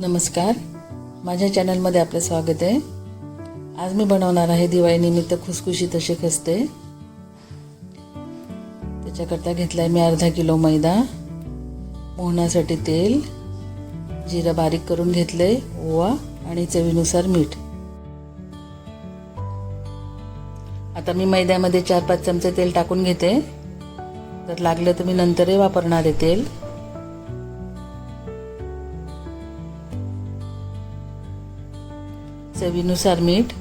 नमस्कार. माझ्या चॅनलमध्ये आपलं स्वागत आहे. आज मी बनवणार आहे दिवाळीनिमित्त खुसखुशीत असे खसते. त्याच्याकरता घेतलाय मी अर्धा किलो मैदा मोहनासाठी तेल जिरं बारीक करून घेतलं आहे ओवा आणि चवीनुसार मीठ. आता मी मैद्यामध्ये चार पाच चमचे तेल टाकून घेते. तर लागलं तर मी नंतरही वापरणार आहे तेल. चवीनुसार मीठ.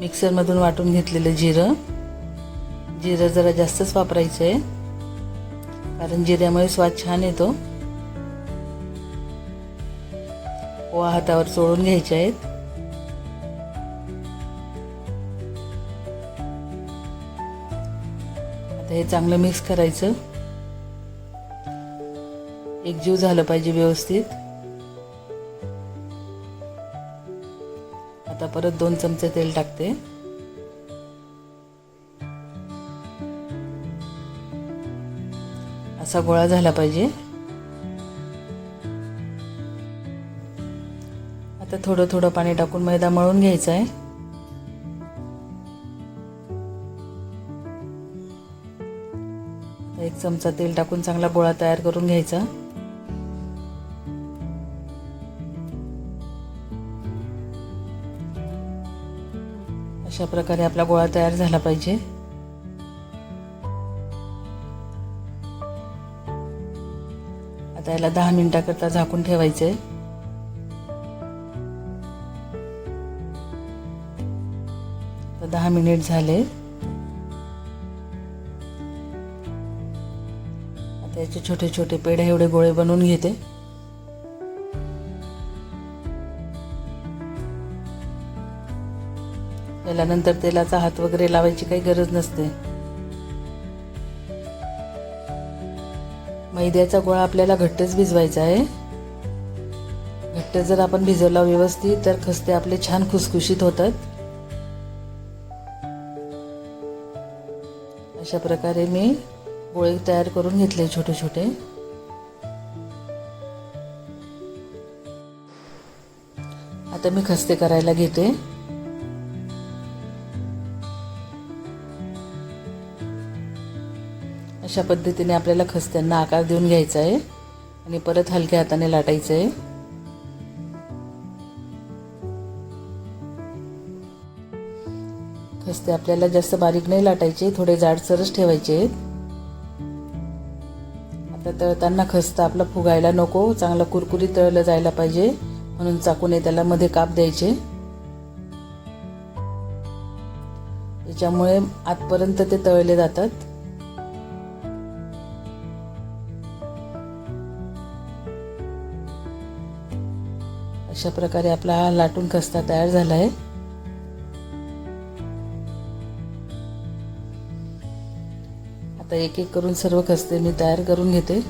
मिक्सरमधून वाटून घेतलेलं जिरं. जिरं जरा जास्तच वापरायचं आहे कारण जिऱ्यामुळे स्वाद छान येतो. पोहा हातावर चोळून घ्यायचे आहेत आता हे चांगलं मिक्स करायचं. एकजीव झालं पाहिजे व्यवस्थित. आता परत दोन चमचे तेल टाकते. असा गोळा झाला पाहिजे. आता थोडं थोडं पाणी टाकून मैदा मळून घ्यायचा आहे. एक चमचा तेल टाकून चांगला गोळा तयार करून घ्यायचा. अशा प्रकारे आपला गोळा तयार झाला पाहिजे. आता याला दहा मिनिटाकरता झाकून ठेवायचे तर दहा मिनिट झाले. आता याचे छोटे छोटे पेढे एवढे गोळे बनवून घेते. याला नंतर तेलाचा हात वगैरे लावायची काही गरज नसते. मैद्याचा गोळा आपल्याला घट्टच भिजवायचा आहे. घट्ट जर आपण भिजवला व्यवस्थित तर खस्ते आपले छान खुसखुशीत होतात. अशा प्रकारे मी गोळे तयार करून घेतले छोटे छोटे. आता मी खस्ते करायला घेते. अशा पद्धतीने आपल्याला खस्त्यांना आकार देऊन घ्यायचा आहे आणि परत हलक्या हाताने लाटायचं आहे खस्ते आपल्याला जास्त बारीक नाही लाटायचे थोडे जाडसरच ठेवायचे. आहेत आता तळताना खस्ता आपला फुगायला नको चांगलं कुरकुरीत तळलं जायला पाहिजे म्हणून चाकूने त्याला मध्ये काप द्यायचे. त्याच्यामुळे आतपर्यंत ते तळले जातात. अशा प्रकारे आपला हा लाटून खस्ता तयार झाला आहे आता एक एक करून सर्व खस्ते मी तयार करून घेते.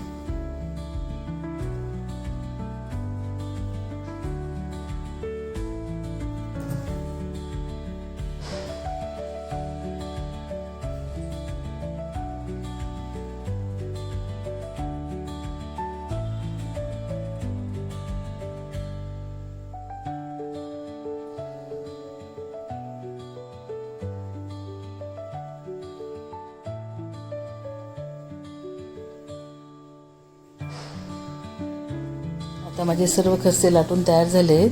आता माझे सर्व खस्से लाटून तयार झाले आहेत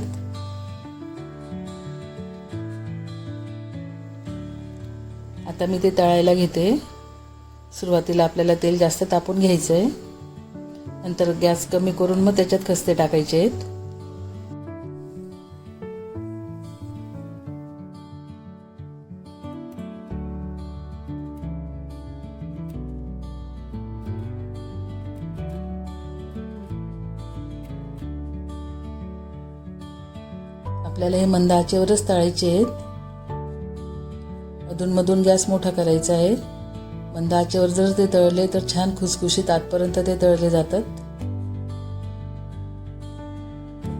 आता मी ते तळायला घेते. सुरुवातीला आपल्याला तेल जास्त तापून घ्यायचं आहे नंतर गॅस कमी करून मग त्याच्यात खस्ते टाकायचे आहेत आपल्याला हे मंद आचेवरच तळायचे आहेत. अधूनमधून गॅस मोठा करायचा आहे. मंद आचेवर जर ते तळले तर छान खुसखुशीत आतपर्यंत ते तळले जातात.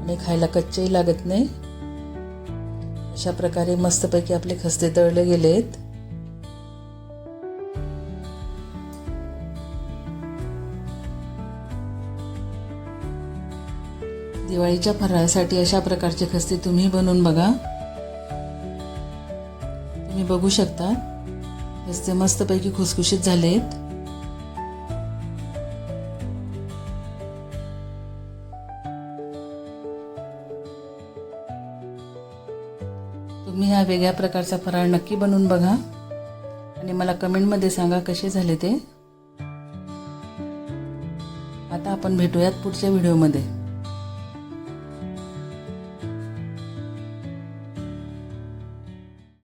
आणि खायला कच्चेही लागत नाही. अशा प्रकारे मस्तपैकी आपले खस्ते तळले गेले आहेत दिवाळीच्या फराळासाठी अशा प्रकारचे खस्ते तुम्ही बनवून बघा. तुम्ही बघू शकता. खस्ते मस्तपैकी खुसखुशीत झालेत. तुम्ही हा वेगळ्या प्रकारचा फराळ नक्की बनवून बघा. आणि मला कमेंटमध्ये सांगा कसे झाले ते. आता आपण भेटूयात पुढच्या व्हिडिओमध्ये.